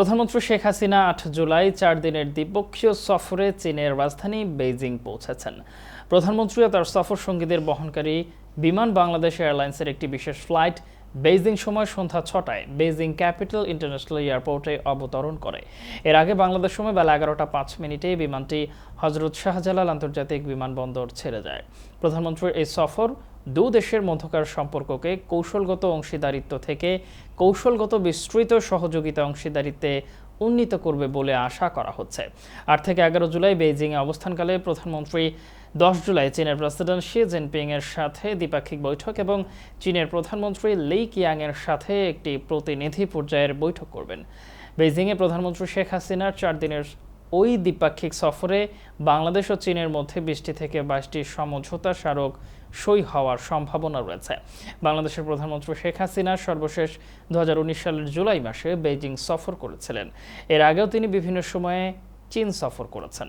প্রধানমন্ত্রী শেখ হাসিনা আট জুলাই চার দিনের দ্বিপক্ষীয় সফরে চীনের রাজধানী বেইজিং পৌঁছেছেন। প্রধানমন্ত্রী তার সফর সঙ্গীদের বহনকারী বিমান বাংলাদেশ এয়ারলাইন্সের একটি বিশেষ ফ্লাইট বেইজিং সময় সন্ধ্যা ছটায় বেইজিং ক্যাপিটাল ইন্টারন্যাশনাল এয়ারপোর্টে অবতরণ করে। এর আগে বাংলাদেশ সময় বেলা এগারোটা পাঁচ মিনিটে বিমানটি হজরত শাহজালাল আন্তর্জাতিক বিমানবন্দর ছেড়ে যায়। প্রধানমন্ত্রীর এই সফর দু দেশের মধ্যকার সম্পর্ককে কৌশলগত অংশীদারিত্ব থেকে কৌশলগত বিস্তৃত সহযোগিতা অংশীদারিত্বে উন্নীত করবে বলে আশা করা হচ্ছে। আট থেকে এগারো জুলাই বেইজিংয়ে অবস্থানকালে প্রধানমন্ত্রী, দশ জুলাই চীনের প্রেসিডেন্ট শি জিনপিং এর সাথে দ্বিপাক্ষিক বৈঠক এবং চীনের প্রধানমন্ত্রী লি কিয়াং এর সাথে একটি প্রতিনিধি পর্যায়ের বৈঠক করবেন। বেইজিংয়ে প্রধানমন্ত্রী শেখ হাসিনার চার দিনের ওই দ্বিপাক্ষিক সফরে বাংলাদেশ ও চীনের মধ্যে বিশটি থেকে বাইশটি সমঝোতা স্মারক সই হওয়ার সম্ভাবনা রয়েছে। বাংলাদেশের প্রধানমন্ত্রী শেখ হাসিনা সর্বশেষ দু হাজার উনিশ সালের জুলাই মাসে বেইজিং সফর করেছিলেন। এর আগেও তিনি বিভিন্ন সময়ে চীন সফর করেছেন।